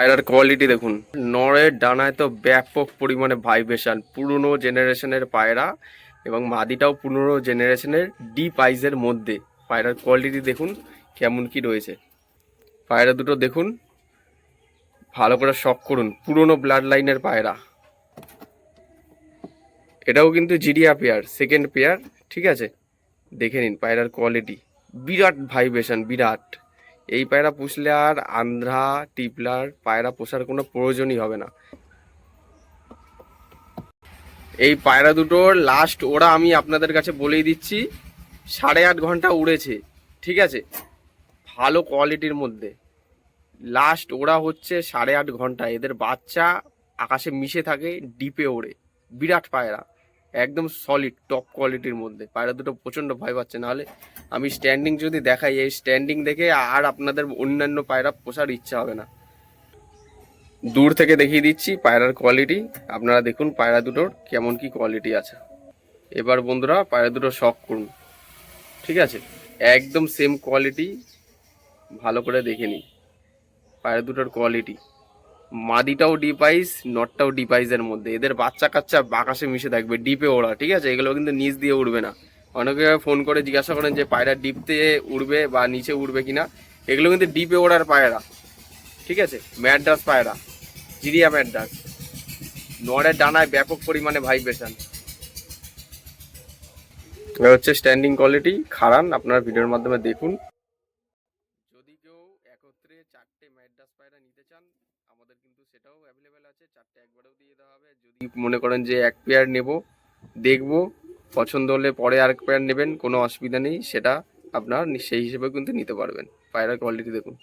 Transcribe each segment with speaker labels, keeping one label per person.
Speaker 1: পায়রার কোয়ালিটি দেখুন। নরের ডানায় তো ব্যাপক পরিমাণে ভাইব্রেশন পুরনো জেনারেশনের পায়রা এবং মাদিটাও পুরনো জেনারেশনের ডিপ আইজের মধ্যে। পায়রার কোয়ালিটি দেখুন, কেমন কি রয়েছে। পায়রা দুটো দেখুন, ভালো করে শখ করুন, পুরনো ব্লাড লাইনের পায়রা। এটাও কিন্তু জিরিয়া পেয়ার সেকেন্ড পেয়ার ঠিক আছে? দেখে নিন পায়রার কোয়ালিটি বিরাট ভাইব্রেশন বিরাট। এই পায়রা পুষলে আর আন্ধ্রা, টিপলার পায়রা পোষার কোনো প্রয়োজনই হবে না। এই পায়রা দুটোর লাস্ট ওরা আমি আপনাদের কাছে বলেই দিচ্ছি, সাড়ে আট ঘণ্টা উড়েছে, ঠিক আছে? ভালো কোয়ালিটির মধ্যে। লাস্ট ওরা হচ্ছে সাড়ে আট ঘণ্টা, এদের বাচ্চা আকাশে মিশে থাকে ডিপে ওড়ে। বিরাট পায়রা। একদম সলিড টপ কোয়ালিটির মধ্যে। পায়রা দুটো প্রচণ্ড ভয় পাচ্ছে, নাহলে আমি স্ট্যান্ডিং যদি দেখাই, এই স্ট্যান্ডিং দেখে আর আপনাদের অন্যান্য পায়রা পোষার ইচ্ছা হবে না। দূর থেকে দেখিয়ে দিচ্ছি পায়রার কোয়ালিটি আপনারা দেখুন পায়রা দুটোর কেমন কি কোয়ালিটি আছে। এবার বন্ধুরা পায়রা দুটো শখ করুন। ঠিক আছে? একদম সেম কোয়ালিটি ভালো করে দেখে নিই পায়রা দুটোর কোয়ালিটি মাদিটাও ডিপাইস নটটাও ডিপাইসের মধ্যে। এদের বাচ্চা কাচ্চা আকাশে মিশে থাকবে ডিপে ওড়া ঠিক আছে? এগুলো কিন্তু নিচ দিয়ে উড়বে না। অনেকে ফোন করে জিজ্ঞাসা করেন যে, পায়রা ডিপতে উড়বে বা নিচে উড়বে কিনা? এগুলো কিন্তু ডিপে ওড়ার পায়রা, ঠিক আছে? ম্যাড্রাস পায়রা, জিরিয়া ম্যাড্রাস। নড়ের ডানায় ব্যাপক পরিমাণে ভাইব্রেশন হচ্ছে স্ট্যান্ডিং কোয়ালিটি খারান আপনারা ভিডিওর মাধ্যমে দেখুন যদি কেউ একত্রে চারটে ম্যাড্রাস পায়রা নিতে চান আমাদের কিন্তু সেটাও অ্যাভেলেবেল আছে। চারটে একবারেও দিয়ে দেওয়া হবে। যদি মনে করেন যে এক পেয়ার নেব, দেখব, পছন্দ হলে পরে আরেক পেয়ার নেবেন, কোনো অসুবিধা নেই। সেটা আপনার সেই হিসেবে কিন্তু নিতে পারবেন। পায়রার কোয়ালিটি দেখুন।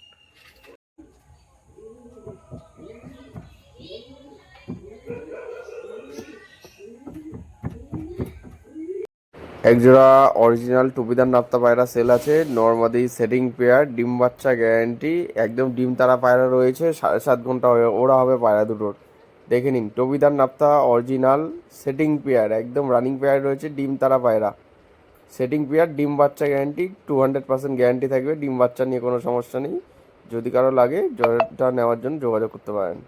Speaker 1: একজোড়া অরিজিনাল টুপিদার নাপ্তা পায়রা সেল আছে। নর্মাদি সেটিং পেয়ার ডিম বাচ্চা গ্যারান্টি একদম ডিম তারা পায়রা রয়েছে, সাড়ে সাত ঘণ্টা হয়ে ওরা হবে পায়রা দুটোর। দেখে নিন টবিদার নাপ্তা অরিজিনাল সেটিং পেয়ার একদম রানিং পেয়ার রয়েছে, ডিম তারা পায়রা। সেটিং পেয়ার ডিম বাচ্চা guarantee two hundred percent guarantee থাকবে, ডিম বাচ্চা নিয়ে কোনো সমস্যা নেই। যদি কারও লাগে জ্বরটা নেওয়ার জন্য যোগাযোগ করতে পারেন।